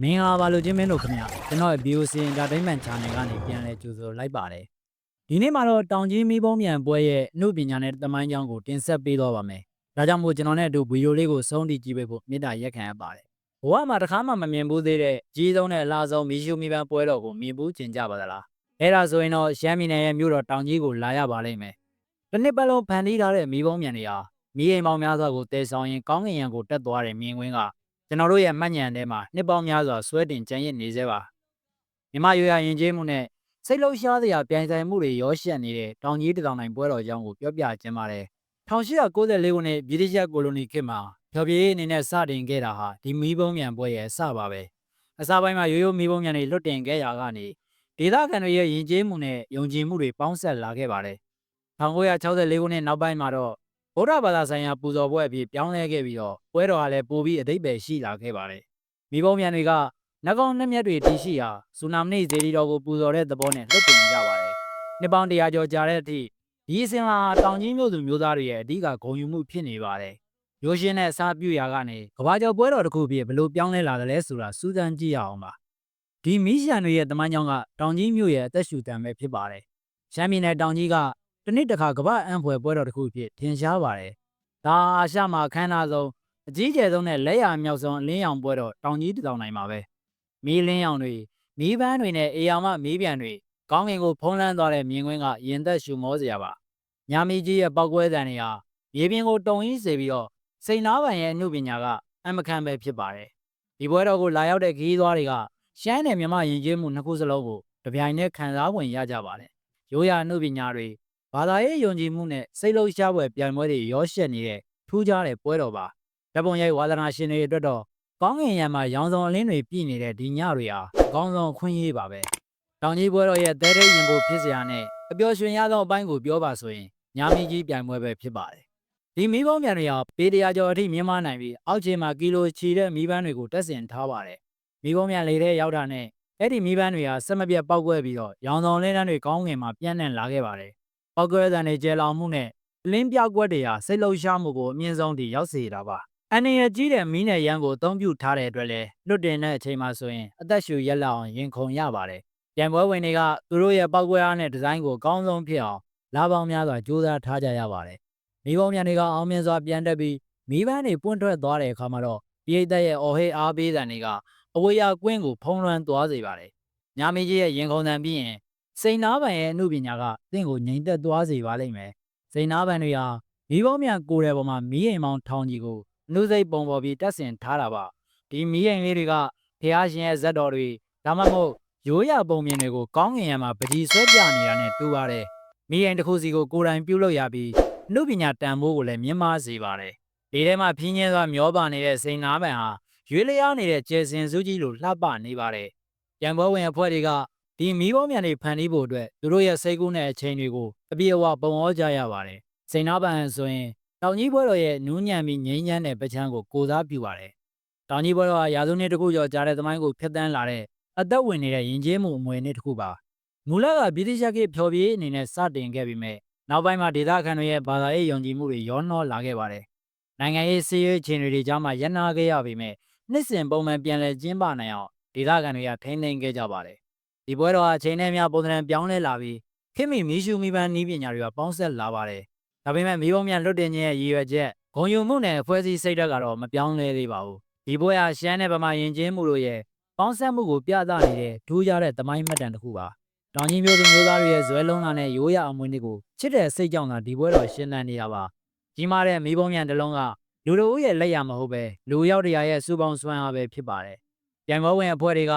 မင်္ဂလာပါလို့ချင်းမင်းတို့ခင်ဗျကျွန်တော်ရဲ့ BOC Entertainment Channel ကနေပြန်လဲကြိုဆိုလိုက်ပါတယ်ဒီနေ့မှာတော့တောင်ကြီးမီးပုံးမြန်ပွဲရဲ့အမှုပညာနဲ့တမိုင်းကြောင်းကိုတင်ဆက်ပေးတော့ပါမယ်ဒါကြောင့်မို့ကျွန်တော်နဲ့အတူဗီဒီယိုလေးကိုစုံတီကြည့်ပေးဖို့မေတ္တာရက်ခံရပါတယ်ဘဝမှာတစ်ခါမှမမြင်ဘူးသေးတဲ့ကြီးဆုံးနဲ့အလားဆုံးမီးရှူမီးပန်းပွဲတော်ကိုမြင်ဘူးကျင်ကြပါသလားအဲ့ဒါဆိုရင်တော့ရှမ်းပြည်နယ်ရဲ့မြို့တော်တောင်ကြီးကိုလာရပါလိမ့်မယ်တစ်နှစ်ပတ်လုံးဖန်တီးထားတဲ့မီးပုံးမြန်တွေဟာမီးအိမ်ပေါင်းများစွာကိုတည်ဆောင်ရင်ကောင်းကင်ယံကိုတက်သွားတဲ့မြင်ကွင်းက ကျွန်တော်တို့ရဲ့မှတ်ဉာဏ်ထဲမှာနှစ်ပေါင်းများစွာဆွဲတင်ကြံရစ်နေသေးပါမြမရွရရင်ကျေးမှုနဲ့စိတ်လုံးရှားစရာပြိုင်ဆိုင်မှုတွေရောရှက်နေတဲ့တောင်ကြီးတထောင်တိုင်းပွဲတော်အကြောင်းကိုပြောပြခြင်းပါတယ်1894ခုနှစ်ဗြိတိရှကိုလိုနီခေတ်မှာဖျော်ဖြေရေးအနေနဲ့စတင်ခဲ့တာဟာဒီမီးပုံးမြန်ပွဲရဲ့အစပါပဲအစပိုင်းမှာရိုးရိုးမီးပုံးမြန်တွေလွတ်တင်ခဲ့ရာကနေဒေသခံတွေရဲ့ယဉ်ကျေးမှုနဲ့ယုံကြည်မှုတွေပေါင်းဆက်လာခဲ့ပါတယ်1964ခုနှစ်နောက်ပိုင်းမှာတော့ ဗုဒ္ဓဘာသာဆိုင်ရာပူဇော်ပွဲအဖြစ်ပြောင်းလဲခဲ့ပြီးတော့ပွဲတော်ကလည်းပိုပြီးအသိပ္ပယ်ရှိလာခဲ့ပါတယ်။မိဘမြန်တွေကနှကောင်းနှမျက်တွေတည်ရှိရာစူနာမနီဇေဒီတော်ကိုပူဇော်တဲ့သဘောနဲ့လွတ်တင်ကြပါတယ်။နှစ်ပေါင်းတရာကျော်ကြာတဲ့အထိဒီအစဉ်လာတောင်ကြီးမြို့သူမျိုးသားတွေရဲ့အဓိကဂုဏ်ယူမှုဖြစ်နေပါတယ်။ရိုးရှင်းတဲ့အစာပြုရာကနေကဘာကျော်ပွဲတော်တစ်ခုဖြစ်ဘလို့ပြောင်းလဲလာတယ်လဲဆိုတာစူးစမ်းကြည့်ရအောင်ပါ။ဒီမီးရှန်တွေရဲ့တမန်ကြောင့်ကတောင်ကြီးမြို့ရဲ့အသက်ရှူတံပဲဖြစ်ပါတယ်။ရှမ်းပြည်နယ်တောင်ကြီးက တနည်းတစ်ခါကမ္ဘာအံဖွယ်ပွဲတော်တစ်ခုအဖြစ်ထင်ရှားပါတယ်။ဒါအာရှမှာခမ်းနားဆုံးအကြီးကျယ်ဆုံးနဲ့လက်ရမြောက်ဆုံးအလင်းရောင်ပွဲတော်တောင်ကြီးတောင်နိုင်မှာပဲ။မီးလင်းရောင်တွေမီးပန်းတွေနဲ့အေယာမမီးပြန်တွေကောင်းကင်ကိုဖုံးလန်းသွားတဲ့မြင်ကွင်းကရင်သက်ရှူမောစရာပါ။ညာမီကြီးရဲ့ပောက်ကွဲတံတွေဟာမြေပြင်ကိုတုံရင်းစေပြီးတော့စိန်နာပန်ရဲ့အမှုပညာကအမခံပဲဖြစ်ပါတယ်။ဒီပွဲတော်ကိုလာရောက်တဲ့ခရီးသွားတွေကရှမ်းနယ်မြမယဉ်ကျေးမှုနှစ်ခုစလုံးကိုတပြိုင်တည်းခံစားဝင်ရကြပါတယ်။ရိုးရာအမှုပညာတွေ ဘာသာရေးယုံကြည်မှုနဲ့စိတ်လုံးရှားပွဲပြိုင်ပွဲတွေရောရှက်နေတဲ့ထူးခြားတဲ့ပွဲတော်ပါဓပုံရိုက်ဝါသနာရှင်တွေအတွက်တော့ကောင်းငင်ရံမှာရောင်စုံအလင်းတွေပြည့်နေတဲ့ဒီညတွေဟာအကောင်းဆုံးအခွင့်အရေးပါပဲတောင်ကြီးပွဲတော်ရဲ့သဲတဲ့ရင်ပိုဖြစ်စရာနဲ့အပျော်ရွှင်ရသောအပိုင်းကိုပြောပါဆိုရင်ညာမီကြီးပြိုင်ပွဲပဲဖြစ်ပါတယ်ဒီမီးပုံးပြန်တွေဟာပေတရာကျော်အထိမြင့်မားနိုင်ပြီးအောက်ခြေမှာကီလိုချီတဲ့မီးပန်းတွေကိုတက်ဆင်ထားပါတယ်မီးပုံးပြန်လေတဲ့ရောက်တာနဲ့အဲ့ဒီမီးပန်းတွေဟာဆက်မပြတ်ပောက်ကွဲပြီးတော့ရောင်စုံလင်းတန်းတွေကောင်းငင်မှာပြန့်နှံ့လာခဲ့ပါတယ် ပောက်ကွဲတန်တွေကျဲလောင်မှုနဲ့အလင်းပြောက်ကွက်တွေဟာစိတ်လှုပ်ရှားမှုကိုအမြင့်ဆုံးထိရောက်စေတာပါ။အနေရကြီးတဲ့မီးနဲ့ရန်ကိုအသုံးပြုထားတဲ့အတွက်လည်းလွတ်တင်တဲ့အချိန်မှာဆိုရင်အသက်ရှူရက်လောက်အောင်ရင်ခုန်ရပါတယ်။ပြန်ပွဲဝင်တွေကသူတို့ရဲ့ပောက်ကွဲအားနဲ့ဒီဇိုင်းကိုအကောင်းဆုံးဖြစ်အောင်လာပေါင်းများစွာကြိုးစားထားကြရပါတယ်။မီးပုံမြန်တွေကအောင်မြင်စွာပြန်တက်ပြီးမီးပန်းတွေပွင့်ထွက်သွားတဲ့အခါမှာတော့ပြည်သက်ရဲ့အော်ဟေးအားပေးတန်တွေကအဝေးရကွင်းကိုဖုံးလွှမ်းသွားစေပါတယ်။ညာမီကြီးရဲ့ရင်ခုန်တန်ပြီးရင် စိန်နာပန်ရဲ့အမှုပညာကတင့်ကိုငြိမ်သက်သွားစေပါလိမ့်မယ်။စိန်နာပန်တွေဟာမီးပေါင်းမြန်ကိုယ်တဲ့ပေါ်မှာမီးအိမ်မောင်ထောင်ကြီးကိုအနုစိတ်ပုံပေါ်ပြီးတက်ဆင်ထားတာပါ။ဒီမီးအိမ်လေးတွေကဖះရှင်ရဲ့ဇက်တော်တွေဒါမှမဟုတ်ရိုးရပုံမြင်တွေကိုကောင်းငင်ရံမှာပကြီးဆွဲပြနေတာနဲ့တူပါတယ်။မီးအိမ်တစ်ခုစီကိုကိုယ်တိုင်ပြုတ်လို့ရပြီးအမှုပညာတန်ဖိုးကိုလည်းမြင့်မားစေပါတယ်။ဒီထဲမှာဖြင်းချင်းစွာမျောပါနေတဲ့စိန်နာပန်ဟာရွေးလျားနေတဲ့ကျယ်စင်စုကြီးလိုလှပနေပါတယ်။ကြံပွဲဝင်အဖွဲ့တွေက ဒီမီးပုံးမြန်တွေဖန်တီးဖို့အတွက်သူတို့ရဲ့စိတ်ကူးနဲ့အချိန်တွေကိုအပြည့်အဝပုံဩကြရပါတယ်။စိန်နာပန်ဆိုရင်တောင်ကြီးပွဲတော်ရဲ့နူးညံ့ပြီးငြိမ်းချမ်းတဲ့ပချမ်းကိုကိုစားပြုပါတယ်။တောင်ကြီးပွဲတော်ဟာရာစုနှစ်တစ်ခုကျော်ကြာတဲ့သမိုင်းကိုဖျက်ဆီးလာတဲ့အသက်ဝင်နေတဲ့ယဉ်ကျေးမှုအမွေနှစ်တစ်ခုပါ။မူလကဗြိတိရှကိဖျော်ဖြေအနေနဲ့စတင်ခဲ့ပြီးမြဲနောက်ပိုင်းမှာဒေသခံတွေရဲ့ဘာသာရေးယုံကြည်မှုတွေရောနှောလာခဲ့ပါတယ်။နိုင်ငံရေးစီးရေးအခြေအနေတွေကြားမှာရပ်နာခဲ့ရပြီးမြဲနှစ်စဉ်ပုံမှန်ပြန်လည်ကျင်းပနိုင်အောင်ဒေသခံတွေကထိန်းသိမ်းခဲ့ကြပါတယ်။ ဒီပွဲတော်ဟာအချိန်နဲ့အမျှပုံသဏ္ဍာန်ပြောင်းလဲလာပြီးခင်မီမီးရှူမီးပန်းနီးပညာတွေကပေါင်းဆက်လာပါတယ်။ဒါပေမဲ့မီးပုံမြန်လွတ်တင်ခြင်းရဲ့ရည်ရွယ်ချက်ဂုံယူမှုနဲ့အဖွဲ့အစည်းစိတ်ဓာတ်ကတော့မပြောင်းလဲသေးပါဘူး။ဒီပွဲဟာရှမ်းနဲ့ဗမာယဉ်ကျေးမှုတို့ရဲ့ပေါင်းဆက်မှုကိုပြသနေတဲ့ထူးခြားတဲ့သမိုင်းမှတ်တမ်းတစ်ခုပါ။တောင်ကြီးမျိုးသူမျိုးသားတွေရဲ့ဇွဲလုံးလာနဲ့ရိုးရအမွေတွေကိုချစ်တဲ့စိတ်ကြောင့်သာဒီပွဲတော်ရှင်းလန်းနေတာပါ။ကြီးမားတဲ့မီးပုံမြန်တစ်လုံးကလူတို့ရဲ့လက်ရမဟုတ်ပဲလူရောက်တရားရဲ့စူပေါင်းစွမ်းအားပဲဖြစ်ပါတယ်။ပြန်ပွဲဝင်အဖွဲ့တွေက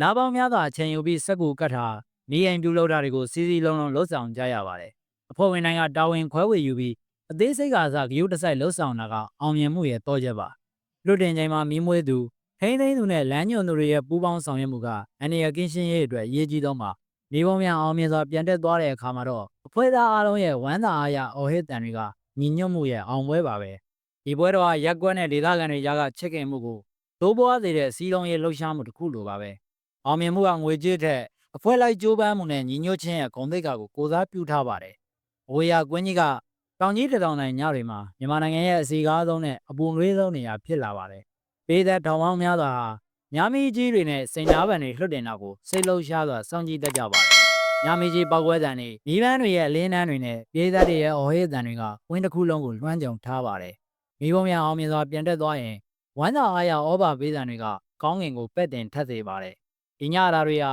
နားပေါင်းများစွာအချိန်ယူပြီးစက်ကူကတ်ထားနေအိမ်ပြုလုပ်တာတွေကိုစီစီလုံးလုံးလှုပ်ဆောင်ကြရပါတယ်။အဖွဲ့ဝင်တိုင်းကတာဝန်ခွဲဝေယူပြီးအသေးစိတ်ကစားဂရုတစိုက်လှုပ်ဆောင်တာကအောင်မြင်မှုရဲ့တော့ချက်ပါ။လွတ်တင်ချိန်မှာမီးမွေးသူဟိန်းသိန်းသူနဲ့လမ်းညွန်သူတွေရဲ့ပူးပေါင်းဆောင်ရွက်မှုကအန်ရကင်းရှင်းရေးအတွက်အရေးကြီးဆုံးပါ။မိဘများအောင်မြင်စွာပြန်တက်သွားတဲ့အခါမှာတော့အဖွဲ့သားအားလုံးရဲ့ဝမ်းသာအားရအော်ဟစ်တန်တွေကညီညွတ်မှုရဲ့အောင်ပွဲပါပဲ။ဒီပွဲတော်ကရက်ကွက်နဲ့ဒေသခံတွေကြားကချစ်ခင်မှုကိုတိုးပွားစေတဲ့စီးလုံးရေးလှုပ်ရှားမှုတစ်ခုလိုပါပဲ။ အောင်မြင်မှုကငွေကြေးထက်အဖွဲ့လိုက်ကြိုးပမ်းမှုနဲ့ညီညွတ်ခြင်းရဲ့ဂုဏ်သိက္ခာကိုကိုစားပြုထားပါတယ်။အဝေးရကွင်းကြီးကတောင်ကြီးတထောင်နိုင်ညတွေမှာမြန်မာနိုင်ငံရဲ့အစီကားဆုံးနဲ့အပူနွေးဆုံးနေရာဖြစ်လာပါတယ်။ပေးသက်ထောင်ပေါင်းများစွာဟာညမီကြီးတွေနဲ့စိန်နာပန်တွေလွှတ်တင်တာကိုစိတ်လုံးရှားစွာစောင့်ကြည့်တတ်ကြပါတယ်ညမီကြီးပောက်ကွဲတံတွေမိဘန်းတွေရဲ့အလင်းတန်းတွေနဲ့ပြေးသက်တွေရဲ့အော်ဟစ်တံတွေကဝင်းတစ်ခုလုံးကိုလွှမ်းကြုံထားပါတယ်မိဘများအောင်မြင်စွာပြန်တက်သွားရင်ဝမ်းသာအားရဩဘာပေးတံတွေကကောင်းငင်ကိုပက်တင်ထက်စေပါတယ် ဒီညရာတွေဟာ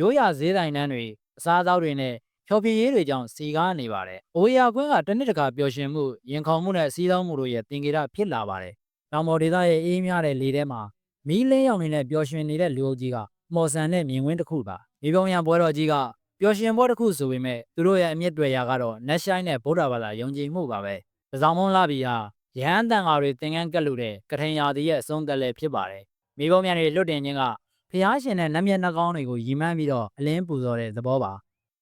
ရိုးရာဈေးတိုင်းတန်းတွေအစားအသောက်တွေနဲ့ဖြော်ပြရေးတွေကြောင့်စီကားနေပါတယ်။အိုရီယာကွင်းကတစ်နှစ်တခါပျော်ရွှင်မှုရင်ခုန်မှုနဲ့စီးသောမှုတို့ရဲ့သင်္ကေတဖြစ်လာပါတယ်။တောင်ပေါ်ဒေသရဲ့အေးမြတဲ့လေထဲမှာမီးလင်းရောင်နေတဲ့ပျော်ရွှင်နေတဲ့လူအုပ်ကြီးကမော်ဆန်တဲ့မြင်ကွင်းတစ်ခုပါ။မိဘုံရံပွဲတော်ကြီးကပျော်ရွှင်ပွဲတစ်ခုဆိုပေမဲ့သူတို့ရဲ့အမြင့်တွေရာကတော့နက်ရှိုင်းနဲ့ဗုဒ္ဓဘာသာယုံကြည်မှုပါပဲ။တစောင်းမုံလာပြီဟာရဟန်းတန်ဃာတွေသင်္ကန်းကပ်လို့တဲ့ကထင်ရာသီရဲ့အဆုံးသက်လည်းဖြစ်ပါတယ်။မိဘုံရံတွေလွတ်တင်ခြင်းက ဖျားရှင်တဲ့နတ်မျက်နှာကောင်းတွေကိုရီမှန်းပြီးတော့အလင်းပူဇော်တဲ့သဘောပါ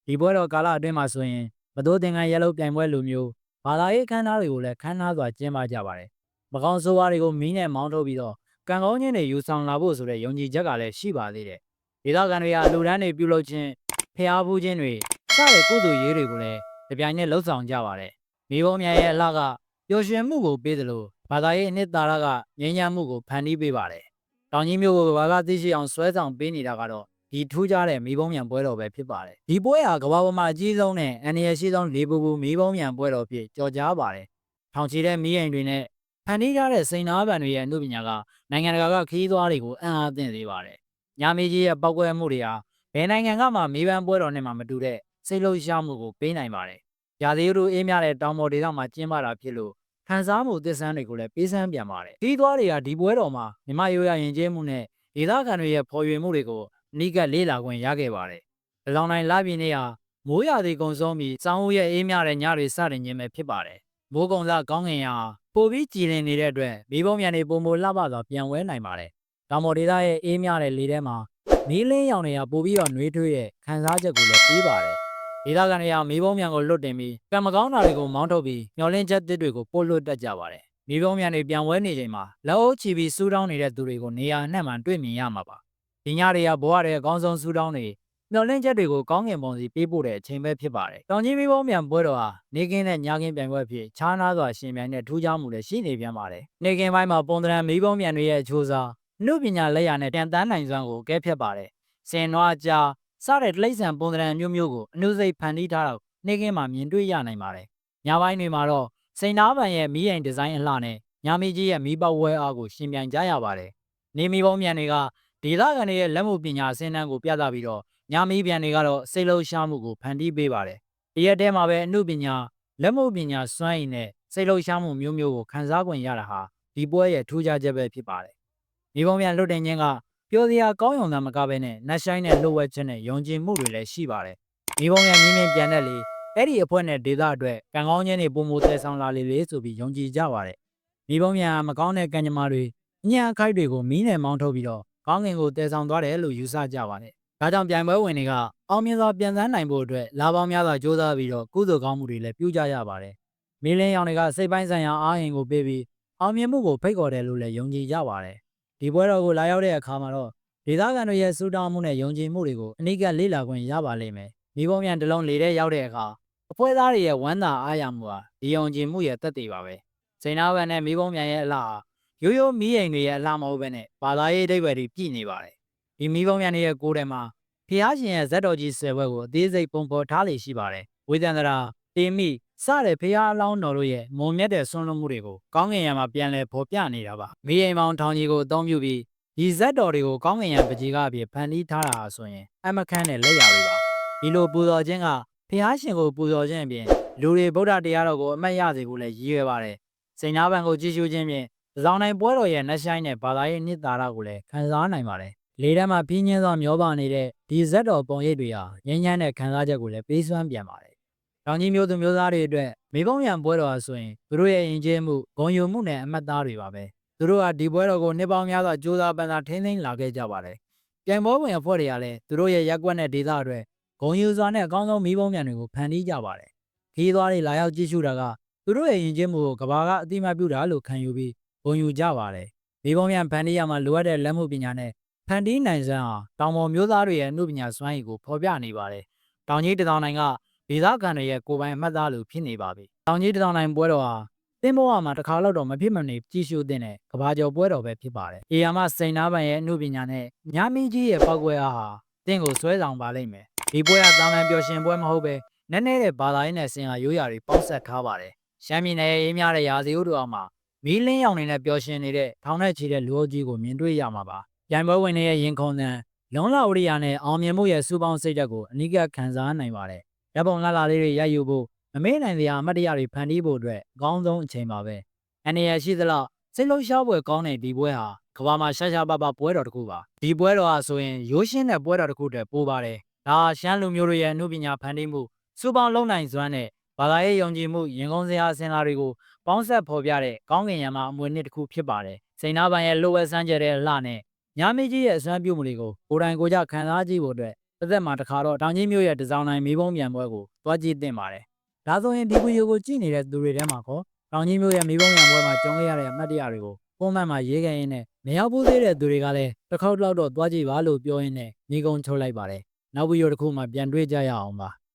ဒီပွဲတော်ကာလအတွင်းမှာဆိုရင်မတိုးသင်္ကန်းရဲလုံးပြိုင်ပွဲလိုမျိုးဘာသာရေးအခမ်းအနားတွေကိုလည်းခမ်းနားစွာကျင်းပကြပါတယ်မကောင်းဆိုးဝါးတွေကိုမီးနဲ့မောင်းထုတ်ပြီးတော့ကံကောင်းခြင်းတွေယူဆောင်လာဖို့ဆိုတဲ့ယုံကြည်ချက်ကလည်းရှိပါသေးတယ်ဒေသခံတွေကအလူဒန်းတွေပြုလုပ်ခြင်းဖျားဖူးခြင်းတွေစတဲ့ကုသိုလ်ရေးတွေကိုလည်းကြပြိုင်နဲ့လှုပ်ဆောင်ကြပါတယ်မိဘအများရဲ့အလှကပျော်ရွှင်မှုကိုပေးသလိုဘာသာရေးအနှစ်သာရကငြိမ်းချမ်းမှုကိုဖန်တီးပေးပါတယ် တောင်ကြီးမျိုးကိုဘာသာသိရှိအောင်ဆွဲဆောင်ပေးနေတာကတော့ဒီထူးခြားတဲ့မိဘုံမြန်ပွဲတော်ပဲဖြစ်ပါတယ်ဒီပွဲဟာကမ္ဘာပေါ်မှာအကြီးဆုံးနဲ့အန္တရာယ်ရှိဆုံးလေပူပူမိဘုံမြန်ပွဲတော်ဖြစ်ကြော်ကြားပါတယ်ထောင်ချီတဲ့မိရင်တွေနဲ့ဖန်တီးထားတဲ့စိန်နာပန်တွေရဲ့အမှုပညာကနိုင်ငံတကာကခီးသွားတွေကိုအံ့အားသင့်စေပါတယ်ညာမီကြီးရဲ့ပောက်ကွဲမှုတွေဟာဘယ်နိုင်ငံကမှမိဘန်ပွဲတော်နဲ့မှမတူတဲ့စိတ်လှုပ်ရှားမှုကိုပေးနိုင်ပါတယ်ရာသီဥတုအေးမြတဲ့တောင်ပေါ်ဒေသမှာကျင်းပတာဖြစ်လို့ ခံစားမှုသစ္ဆန်းတွေကိုလည်းပေးစမ်းပြန်ပါတယ်ခီးသွားတွေကဒီပွဲတော်မှာမြမရိုးရရင်ကျင်းမှုနဲ့ဒေသခံတွေရဲ့ဖော်ရွေမှုတွေကိုအနိကလေးလာခွင့်ရခဲ့ပါတယ်။အလောင်းတိုင်းလပြင်းနေဟာမိုးရာသီကုံဆုံးပြီးစောင်းဦးရဲ့အေးမြတဲ့ညတွေစတင်ခြင်းပဲဖြစ်ပါတယ်။မိုးကုံစားကောင်းငင်ရာပိုပြီးကြည်လင်နေတဲ့အတွက်မိဘုံမြန်တွေပုံမလှပစွာပြန်ဝဲနိုင်ပါတယ်။တောင်ပေါ်ဒေသရဲ့အေးမြတဲ့လေထဲမှာမီးလင်းရောင်တွေကပိုပြီးတော့နှွေးထွေးရဲ့ခံစားချက်ကိုလည်းပေးပါတယ်။ ဒေသခံတွေကမိဘုံမြန်ကိုလွတ်တင်ပြီးကံမကောင်းတာတွေကိုမောင်းထုတ်ပြီးမျောလင်းချက်တစ်တွေကိုပို့လွတ်တတ်ကြပါတယ်။မိဘုံမြန်တွေပြန်ဝဲနေချိန်မှာလက်အုပ်ချီပြီးစူးတောင်းနေတဲ့သူတွေကိုနေရာအနှံ့မှာတွေ့မြင်ရမှာပါဒီညတွေကဘဝရဲ့အကောင်းဆုံးဆူတောင်းတွေမျော်လင့်ချက်တွေကိုကောင်းငင်ပုံစီပေးပို့တဲ့အချိန်ပဲဖြစ်ပါတယ်။တောင်ကြီးမီးပုံးမြန်ပွဲတော်ဟာနေကင်းနဲ့ညကင်းပြိုင်ပွဲဖြစ်ခြားနားစွာရှင်ပြိုင်တဲ့ထူးခြားမှုလည်းရှိနေပြန်ပါတယ်။နေကင်းပိုင်းမှာပုံသဏ္ဍာန်မီးပုံးမြန်တွေရဲ့အချိုးစားနှုတ်ပညာလက်ရာနဲ့တန်တန်းနိုင်စွမ်းကိုကဲဖြတ်ပါတယ်။စင်နွားကြား စတဲ့တိရစ္ဆာန်ပုံသဏ္ဍာန်မျိုးမျိုးကိုအနုစိတ်ဖန်တီးထားတော့နေကင်းမှာမြင်တွေ့ရနိုင်ပါတယ်။ညပိုင်းတွေမှာတော့စိန်နာပန်ရဲ့မီးရင်ဒီဇိုင်းအလှနဲ့ညမီကြီးရဲ့မီးပေါဝဲအားကိုရှင်ပြိုင်ကြရပါတယ်။နေမီပုံးမြန်တွေကဒေသခံတွေရဲ့လက်မှုပညာအစင်းတန်းကိုပြသပြီးတော့ညာမီးပြန်တွေကတော့စိတ်လုံးရှားမှုကိုဖန်တီးပေးပါတယ်။ဒီရက်ထဲမှာပဲအမှုပညာလက်မှုပညာစွမ်းရည်နဲ့စိတ်လုံးရှားမှုမျိုးမျိုးကိုခန်းစား권ရတာဟာဒီပွဲရဲ့ထူးခြားချက်ပဲဖြစ်ပါတယ်။ဒီပုံပြန်လွတ်တင်ခြင်းက ပျော်စရာကောင်းရုံသာမကဘဲနဲ့နတ်ဆိုင်တဲ့လှုပ်ဝက်ခြင်းနဲ့ယုံကြည်မှုတွေလည်းရှိပါတယ်။ဒီပုံပြန်မြင်းမြင်းပြန်တဲ့လေအဲ့ဒီအဖွဲ့နဲ့ဒေသအတွက်ကံကောင်းခြင်းတွေပုံမတည်ဆောင်လာလေလေဆိုပြီးယုံကြည်ကြပါတယ်။ဒီပုံပြန်မကောင်းတဲ့ကံကြမ္မာတွေအညာအခိုက်တွေကိုမီးနဲ့မောင်းထုတ်ပြီးတော့ကောင်းကင်ကိုတည်ဆောင်သွားတယ်လို့ယူဆကြပါတယ်။ဒါကြောင့်ပြိုင်ပွဲဝင်တွေကအောင်မြင်စွာပြန်ဆန်းနိုင်ဖို့အတွက်လာပေါင်းများစွာကြိုးစားပြီးတော့ကုသိုလ်ကောင်းမှုတွေလည်းပြုကြရပါတယ်။မီလင်းရောင်တွေကစိတ်ပိုင်းဆိုင်ရာအားရင်ကိုပေးပြီးအောင်မြင်မှုကိုဖိတ်ခေါ်တယ်လို့လည်းယုံကြည်ကြပါတယ်။ ဒီပွဲတော်ကိုလာရောက်တဲ့အခါမှာတော့ဒေသခံတွေရဲ့စူတောင်းမှုနဲ့ယုံကြည်မှုတွေကိုအနိကလေ့လာခွင့်ရပါလိမ့်မယ်။မိဘမြန်တလုံးလေထဲရောက်တဲ့အခါအဖွဲ့သားတွေရဲ့ဝမ်းသာအားရမှုဟာဒီယုံကြည်မှုရဲ့သက်သေပါပဲ။စိန်နာဘန်နဲ့မိဘမြန်ရဲ့အလားရိုးရိုးမီးအိမ်တွေရဲ့အလှမဟုတ်ဘဲနဲ့ဘာသာရေးအဓိပ္ပာယ်တွေပြည့်နေပါတယ်ဒီမီးပုံမြန်တွေရဲ့ကိုယ်ထဲမှာဖျားရှင်ရဲ့ဇက်တော်ကြီးဆယ်ဘွဲကိုအသေးစိတ်ပုံဖော်ထားလေရှိပါတယ်ဝေဒန္တရာ တေမိစတဲ့ဖျားအလောင်းတော်တို့ရဲ့မုံမြတ်တဲ့ဆွမ်းလွန်မှုတွေကိုကောင်းကင်ယံမှာပြန်လဲဖော်ပြနေတာပါမီးအိမ်မောင်ထောင်ကြီးကိုအသုံးပြုပြီးဒီဇက်တော်တွေကိုကောင်းကင်ယံပကြီးကအပြည့်ဖန်တီးထားတာဆိုရင်အမခန်းနဲ့လက်ရတွေပါဒီလိုပူဇော်ခြင်းကဖျားရှင်ကိုပူဇော်ခြင်းအပြင်လူတွေဗုဒ္ဓတရားတော်ကိုအမတ်ရစေဖို့လည်းရည်ရွယ်ပါတယ်စိန်နာဘန်ကိုကြည့်ရှုခြင်းဖြင့်။ဒေါင်းနိုင်ပွဲတော်ရဲ့နှဆိုင်တဲ့ဘာသာရေးနှစ်သာရကိုလည်းခံစားနိုင်ပါတယ်။လေထဲမှာပြင်းညင်းသောမျောပါနေတဲ့ဒီဇက်တော်ပုံရိပ်တွေဟာငញ្ញမ်းတဲ့ခံစားချက်ကိုလည်းပေးစွမ်းပြန်ပါတယ်။ တောင်ကြီးမျိုးသူမျိုးသားတွေအတွက်မိဘုံရံပွဲတော်ဟာဆိုရင်သူတို့ရဲ့ယဉ်ကျေးမှုဂုဏ်ယူမှုနဲ့အမှတ်သားတွေပါပဲ။သူတို့ဟာဒီပွဲတော်ကိုနှစ်ပေါင်းများစွာကြိုးစားပန်းစားထိန်းသိမ်းလာခဲ့ကြပါတယ်။ပြိုင်ပွဲဝင်အဖွဲ့တွေကလည်းသူတို့ရဲ့ရက်ကွက်နဲ့ဒေသအတွက်ဂုံယူစွာနဲ့အကောင်းဆုံးမိဘုံမြန်တွေကိုဖန်တီးကြပါတယ်။ခီးသွားတွေလာရောက်ကြည့်ရှုတာကသူတို့ရဲ့ယဉ်ကျေးမှုကိုကဘာကအတိမတ်ပြုတာလို့ခံယူပြီးဂုဏ်ယူကြပါတယ်။မိဘုံမြန်ဖန်တီးရမှာလိုအပ်တဲ့လက်မှုပညာနဲ့ဖန်တီးနိုင်စမ်းဟာတောင်ပေါ်မျိုးသားတွေရဲ့အမှုပညာစွမ်းရည်ကိုဖော်ပြနေပါတယ်။တောင်ကြီးတထောင်နိုင်က ဒေသခံတွေရဲ့ကိုယ်ပိုင်အမှတ်သားလိုဖြစ်နေပါပြီ။တောင်ကြီးတထောင်နိုင်ပွဲတော်ဟာသင်းဘောကမှာတစ်ခါလောက်တော့မဖြစ်မနေကြီးရှုတဲ့နဲ့ကဘာကျော်ပွဲတော်ပဲဖြစ်ပါတယ်။အေယာမစိန်နာပန်ရဲ့အမှုပညာနဲ့ညမင်းကြီးရဲ့ပောက်ကွဲအားဟာတင်းကိုဆွဲဆောင်ပါလိမ့်မယ်။ဒီပွဲကတာမန်ပျော်ရှင်ပွဲမဟုတ်ပဲနည်းနည်းတဲ့ဘာသာရေးနဲ့ဆင်ဟာရိုးရာတွေပေါက်ဆက်ထားပါတယ်။ရှမ်းပြည်နယ်ရဲ့အေးများတဲ့ရာသီဥတုအောက်မှာမီးလင်းရောင်နေတဲ့ပျော်ရှင်နေတဲ့ထောင်နဲ့ချီတဲ့လူအုပ်ကြီးကိုမြင်တွေ့ရမှာပါ။ပြိုင်ပွဲဝင်တွေရဲ့ရင်ခုန်သံလုံလဝရိယာနဲ့အောင်မြင်မှုရဲ့စူပေါင်းစိတ်ဓာတ်ကိုအနိကခံစားနိုင်ပါတယ်။ ရပ်ပုံလှလှလေးတွေရိုက်ယူဖို့မမေ့နိုင်စရာအမှတ်တရတွေဖန်တီးဖို့အတွက်အကောင်းဆုံးအချိန်ပါပဲ။အနေရရှိသလောက်စိတ်လုံးရှားပွဲကောင်းတဲ့ဒီပွဲဟာကမ္ဘာမှာရှားရှားပါပါပွဲတော်တစ်ခုပါဒီပွဲတော်ဟာဆိုရင်ရိုးရှင်းတဲ့ပွဲတော်တစ်ခုတည်းပိုပါတယ်ဒါဟာရှမ်းလူမျိုးတွေရဲ့အမှုပညာဖန်တီးမှုစူပေါင်းလုံနိုင်စွမ်းနဲ့ဘာသာရေးယုံကြည်မှုရင်ကုန်းစရာအစဉ်လာတွေကိုပေါင်းဆက်ဖော်ပြတဲ့ကောင်းကင်ယံမှာအမွေနှစ်တစ်ခုဖြစ်ပါတယ်စိန်နာပန်ရဲ့လိုဝဲစမ်းကြတဲ့လှနဲ့ညာမကြီးရဲ့အစွမ်းပြုမှုတွေကိုကိုယ်တိုင်ကိုယ်ကျခံစားကြည့်ဖို့အတွက် တစ်သက်မှာတစ်ခါတော့တောင်ကြီးမျိုးရဲ့ဒီဇိုင်းနိုင်မီးပုံးမြန်ပွဲကိုတွားကြည့်သင့်ပါတယ်ဒါဆိုရင်ဒီဗီဒီယိုကိုကြည့်နေတဲ့သူတွေထဲမှာခေါ်တောင်ကြီးမျိုးရဲ့မိဘုံရံပွဲမှာကြုံခဲ့ရတဲ့အမှတ်တရတွေကိုပုံမှန်မှာရေးခဲ့ရင်းနဲ့မရောက်ဘူးသေးတဲ့သူတွေကလည်းတစ်ခေါက်တော့တော့သွားကြည့်ပါလို့ပြောရင်းနဲ့ညီကုန်းထုတ်လိုက်ပါတယ်။နောက်ဗီဒီယိုတစ်ခုမှပြန်တွေ့ကြရအောင်ပါ။